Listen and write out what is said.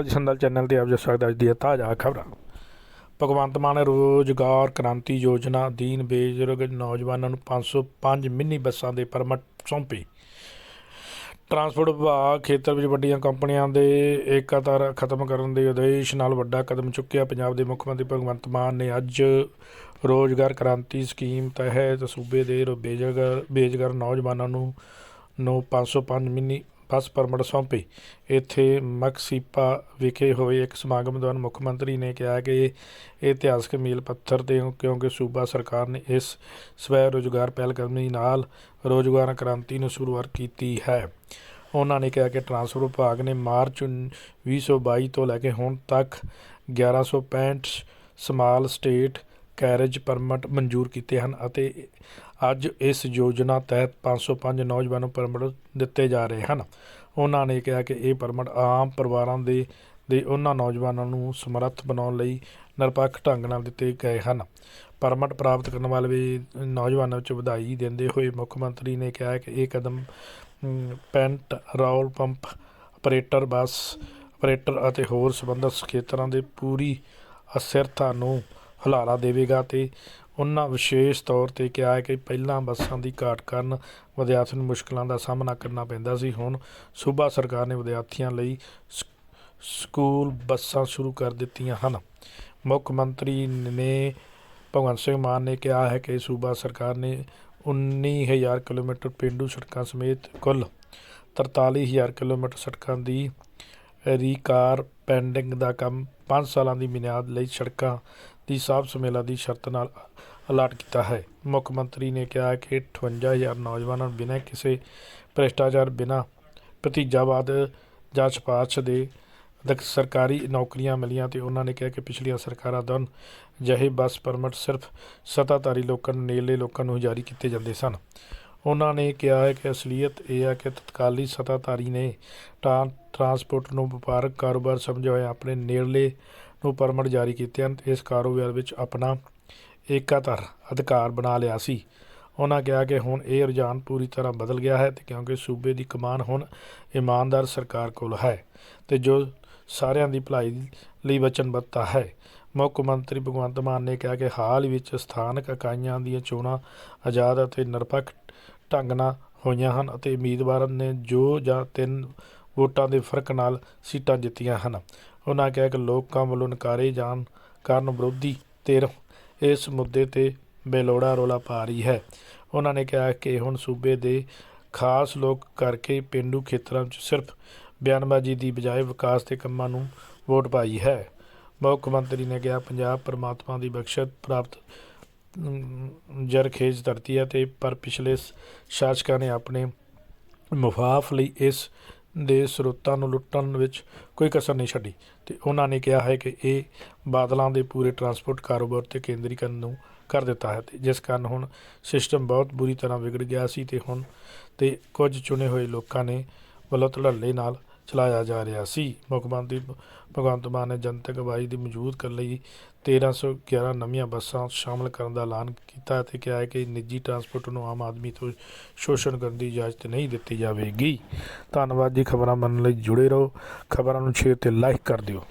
ਅੱਜ ਸੰਦਲ ਚੈਨਲ ਤੇ ਆਪ ਜੀ ਸਵਾਗਤ ਅੱਜ ਦੀਆਂ ਤਾਜ਼ਾ ਖਬਰਾਂ। ਭਗਵੰਤ ਮਾਨ ਨੇ ਰੋਜ਼ਗਾਰ ਕ੍ਰਾਂਤੀ ਯੋਜਨਾ ਅਧੀਨ ਬੇਰੁਜ਼ਗਾਰ ਨੌਜਵਾਨਾਂ ਨੂੰ 505 ਮਿੰਨੀ ਬੱਸਾਂ ਦੇ ਪਰਮਿਟ ਸੌਂਪੇ। ਟਰਾਂਸਪੋਰਟ ਵਿਭਾਗ ਖੇਤਰ ਵਿੱਚ ਵੱਡੀਆਂ ਕੰਪਨੀਆਂ ਦੇ ਏਕਾਤਰ ਖਤਮ ਕਰਨ ਦੇ ਉਦੇਸ਼ ਨਾਲ ਵੱਡਾ ਕਦਮ ਚੁੱਕਿਆ। ਪੰਜਾਬ ਦੇ ਮੁੱਖ ਮੰਤਰੀ ਭਗਵੰਤ ਮਾਨ ਨੇ ਅੱਜ ਰੋਜ਼ਗਾਰ ਕ੍ਰਾਂਤੀ ਸਕੀਮ ਤਹਿਤ ਸੂਬੇ ਦੇ ਰੋ- ਬੇਰੁਜ਼ਗਾਰ ਨੌਜਵਾਨਾਂ ਨੂੰ ਨੂੰ 505 ਮਿੰਨੀ ਬੱਸ ਪਰਮਿਟ ਸੌਂਪੇ। ਇੱਥੇ ਮਕਸੀਪਾ ਵਿਖੇ ਹੋਏ ਇੱਕ ਸਮਾਗਮ ਦੌਰਾਨ ਮੁੱਖ ਮੰਤਰੀ ਨੇ ਕਿਹਾ ਕਿ ਇਹ ਇਤਿਹਾਸਕ ਮੀਲ ਪੱਥਰ ਤੇ ਕਿਉਂਕਿ ਸੂਬਾ ਸਰਕਾਰ ਨੇ ਇਸ ਸਵੈ ਰੋਜ਼ਗਾਰ ਪਹਿਲਕਦਮੀ ਨਾਲ ਰੋਜ਼ਗਾਰ ਕ੍ਰਾਂਤੀ ਨੂੰ ਸ਼ੁਰੂਆਤ ਕੀਤੀ ਹੈ। ਉਹਨਾਂ ਨੇ ਕਿਹਾ ਕਿ ਟਰਾਂਸਪੋਰਟ ਵਿਭਾਗ ਨੇ ਮਾਰਚ 2022 ਤੋਂ ਲੈ ਕੇ ਹੁਣ ਤੱਕ 1165 ਸਮਾਲ ਸਟੇਟ ਕੈਰੇਜ ਪਰਮਟ ਮਨਜ਼ੂਰ ਕੀਤੇ ਹਨ ਅਤੇ ਅੱਜ ਇਸ ਯੋਜਨਾ ਤਹਿਤ 505 ਨੌਜਵਾਨ ਨੂੰ ਪਰਮਟ ਦਿੱਤੇ ਜਾ ਰਹੇ ਹਨ। ਉਹਨਾਂ ਨੇ ਕਿਹਾ ਕਿ ਇਹ ਪਰਮਟ ਆਮ ਪਰਿਵਾਰਾਂ ਦੇ ਦੇ ਉਹਨਾਂ ਨੌਜਵਾਨਾਂ ਨੂੰ ਸਮਰੱਥ ਬਣਾਉਣ ਲਈ ਨਿਰਪੱਖ ਢੰਗ ਨਾਲ ਦਿੱਤੇ ਗਏ ਹਨ। ਪਰਮਿਟ ਪ੍ਰਾਪਤ ਕਰਨ ਵਾਲੇ ਵੀ ਨੌਜਵਾਨਾਂ ਵਿੱਚ ਵਧਾਈ ਦਿੰਦੇ ਹੋਏ ਮੁੱਖ ਮੰਤਰੀ ਨੇ ਕਿਹਾ ਕਿ ਇਹ ਕਦਮ pant, role pump, operator bus, operator ਅਤੇ ਹੋਰ ਸੰਬੰਧਿਤ ਖੇਤਰਾਂ ਦੇ ਪੂਰੀ ਅਸਰਤਾ ਨੂੰ ਹੁਲਾਰਾ ਦੇਵੇਗਾ ਤੇ ਉਹਨਾਂ ਵਿਸ਼ੇਸ਼ ਤੌਰ ਤੇ ਕਿਹਾ ਹੈ ਕਿ ਪਹਿਲਾਂ ਬੱਸਾਂ ਦੀ ਘਾਟ ਕਾਰਨ ਵਿਦਿਆਰਥੀਆਂ ਨੂੰ ਮੁਸ਼ਕਲਾਂ ਦਾ ਸਾਹਮਣਾ ਕਰਨਾ ਪੈਂਦਾ ਸੀ। ਹੁਣ ਸੂਬਾ ਸਰਕਾਰ ਨੇ ਵਿਦਿਆਰਥੀਆਂ ਲਈ ਸਕੂਲ ਬੱਸਾਂ ਸ਼ੁਰੂ ਕਰ ਦਿੱਤੀਆਂ ਹਨ। ਮੁੱਖ ਮੰਤਰੀ ਨੇ ਭਗਵੰਤ ਸਿੰਘ ਮਾਨ ਨੇ ਕਿਹਾ ਹੈ ਕਿ ਸੂਬਾ ਸਰਕਾਰ ਨੇ 19000 ਕਿਲੋਮੀਟਰ ਪੇਂਡੂ ਸੜਕਾਂ ਸਮੇਤ ਕੁੱਲ 43000 ਕਿਲੋਮੀਟਰ ਸੜਕਾਂ ਦੀ ਰੀਕਾਰ ਪੈਂਡਿੰਗ ਦਾ ਕੰਮ 5 ਸਾਲਾਂ ਦੀ ਮਿਆਦ ਲਈ ਸੜਕਾਂ ਦੀ ਸਾਫ਼ ਸਮੇਲਾ ਦੀ ਸ਼ਰਤ ਨਾਲ ਅਲਾਟ ਕੀਤਾ ਹੈ। ਮੁੱਖ ਮੰਤਰੀ ਨੇ ਕਿਹਾ ਕਿ 58000 ਨੌਜਵਾਨਾਂ ਨੂੰ ਬਿਨਾਂ ਕਿਸੇ ਭ੍ਰਿਸ਼ਟਾਚਾਰ, ਬਿਨਾਂ ਭਤੀਜਾਵਾਦ ਜਾਂ ਸਿਫਾਰਸ਼ ਦੇ ਦਕ ਸਰਕਾਰੀ ਨੌਕਰੀਆਂ ਮਿਲੀਆਂ ਤੇ ਉਹਨਾਂ ਨੇ ਕਿਹਾ ਕਿ ਪਿਛਲੀਆਂ ਸਰਕਾਰਾਂ ਦੌਰਾਨ ਅਜਿਹੇ ਬੱਸ ਪਰਮਿਟ ਸਿਰਫ ਸੱਤਾਧਾਰੀ ਲੋਕਾਂ ਨੂੰ ਨੇਲੇ ਲੋਕਾਂ ਨੂੰ ਜਾਰੀ ਕੀਤੇ ਜਾਂਦੇ ਸਨ। ਉਹਨਾਂ ਨੇ ਕਿਹਾ ਹੈ ਕਿ ਅਸਲੀਅਤ ਇਹ ਹੈ ਕਿ ਤਤਕਾਲੀ ਸਤਾਧਾਰੀ ਨੇ ਟਰਾਂ, ਟਰਾਂਸਪੋਰਟ ਨੂੰ ਵਪਾਰਕ ਕਾਰੋਬਾਰ ਸਮਝਿਆ ਹੋਇਆ, ਆਪਣੇ ਨੇੜਲੇ ਨੂੰ ਪਰਮਿਟ ਜਾਰੀ ਕੀਤੇ ਹਨ ਤੇ ਇਸ ਕਾਰੋਬਾਰ ਵਿੱਚ ਆਪਣਾ ਏਕਾਧਰ ਅਧਿਕਾਰ ਬਣਾ ਲਿਆ ਸੀ। ਉਹਨਾਂ ਕਿਹਾ ਕਿ ਹੁਣ ਇਹ ਰੁਝਾਨ ਪੂਰੀ ਤਰ੍ਹਾਂ ਬਦਲ ਗਿਆ ਹੈ ਤੇ ਕਿਉਂਕਿ ਸੂਬੇ ਦੀ ਕਮਾਨ ਹੁਣ ਇਮਾਨਦਾਰ ਸਰਕਾਰ ਕੋਲ ਹੈ ਤੇ ਜੋ ਸਾਰਿਆਂ ਦੀ ਭਲਾਈ ਲਈ ਵਚਨਬੱਧਤਾ ਹੈ। ਮੁੱਖ ਮੰਤਰੀ ਭਗਵੰਤ ਮਾਨ ਨੇ ਕਿਹਾ ਕਿ ਹਾਲ ਵਿੱਚ ਸਥਾਨਕ ਇਕਾਈਆਂ ਦੀਆਂ ਚੋਣਾਂ ਆਜ਼ਾਦ ਅਤੇ ਨਿਰਪੱਖ ਢੰਗ ਨਾਲ ਹੋਈਆਂ ਹਨ ਅਤੇ ਉਮੀਦਵਾਰਾਂ ਨੇ ਜੋ ਜਾਂ ਤਿੰਨ ਵੋਟਾਂ ਦੇ ਫ਼ਰਕ ਨਾਲ ਸੀਟਾਂ ਜਿੱਤੀਆਂ ਹਨ। ਉਹਨਾਂ ਕਿਹਾ ਕਿ ਲੋਕਾਂ ਵੱਲੋਂ ਨਕਾਰੇ ਜਾਣ ਕਾਰਨ ਵਿਰੋਧੀ ਧਿਰ ਇਸ ਮੁੱਦੇ ਤੇ ਬੇਲੋੜਾ ਰੌਲਾ ਪਾ ਰਹੀ ਹੈ। ਉਹਨਾਂ ਨੇ ਕਿਹਾ ਕਿ ਹੁਣ ਸੂਬੇ ਦੇ ਖਾਸ ਲੋਕ ਕਰਕੇ ਪੇਂਡੂ ਖੇਤਰਾਂ 'ਚ ਸਿਰਫ ਬਿਆਨਬਾਜ਼ੀ ਦੀ ਬਜਾਏ ਵਿਕਾਸ ਦੇ ਕੰਮਾਂ ਨੂੰ ਵੋਟ ਪਾਈ ਹੈ। ਮੁੱਖ ਮੰਤਰੀ ਨੇ ਕਿਹਾ, ਪੰਜਾਬ ਪਰਮਾਤਮਾ ਦੀ ਬਖਸ਼ਿਸ਼ ਪ੍ਰਾਪਤ ਜਰਖੇਜ਼ ਧਰਤੀ ਹੈ ਤੇ ਪਰ ਪਿਛਲੇ ਸ਼ਾਸਕਾਂ ਨੇ ਆਪਣੇ ਮੁਫਾਫ ਲਈ ਇਸ ਦੇ ਸਰੋਤਾਂ ਨੂੰ ਲੁੱਟਣ ਵਿੱਚ ਕੋਈ ਕਸਰ ਨਹੀਂ ਛੱਡੀ ਅਤੇ ਉਹਨਾਂ ਨੇ ਕਿਹਾ ਹੈ ਕਿ ਇਹ ਬਾਦਲਾਂ ਦੇ ਪੂਰੇ ਟਰਾਂਸਪੋਰਟ ਕਾਰੋਬਾਰ ਤੇ ਕੇਂਦਰੀਕਰਨ ਨੂੰ ਕਰ ਦਿੱਤਾ ਹੈ ਅਤੇ ਜਿਸ ਕਾਰਨ ਹੁਣ ਸਿਸਟਮ ਬਹੁਤ ਬੁਰੀ ਤਰ੍ਹਾਂ ਵਿਗੜ ਗਿਆ ਸੀ ਅਤੇ ਹੁਣ ਅਤੇ ਕੁਝ ਚੁਣੇ ਹੋਏ ਲੋਕਾਂ ਨੇ ਵੱਲੋਂ ਧੜੱਲੇ ਨਾਲ ਚਲਾਇਆ ਜਾ ਰਿਹਾ ਸੀ। ਮੁੱਖ ਮੰਤਰੀ ਭਗਵੰਤ ਮਾਨ ਨੇ ਜਨਤਕ ਆਵਾਜ਼ ਦੀ ਮੌਜੂਦ ਕਰਨ ਲਈ। 1311 ਨਵੀਆਂ ਬੱਸਾਂ ਸ਼ਾਮਲ ਕਰਨ ਦਾ ਐਲਾਨ ਕੀਤਾ ਅਤੇ ਕਿਹਾ ਹੈ ਕਿ ਨਿੱਜੀ ਟਰਾਂਸਪੋਰਟ ਨੂੰ ਆਮ ਆਦਮੀ ਤੋਂ ਸ਼ੋਸ਼ਣ ਕਰਨ ਦੀ ਇਜਾਜ਼ਤ ਨਹੀਂ ਦਿੱਤੀ ਜਾਵੇਗੀ। ਧੰਨਵਾਦ ਜੀ। ਖਬਰਾਂ ਮੰਨਣ ਲਈ ਜੁੜੇ ਰਹੋ। ਖਬਰਾਂ ਨੂੰ ਸ਼ੇਅਰ ਤੇ ਲਾਈਕ ਕਰ ਦਿਓ।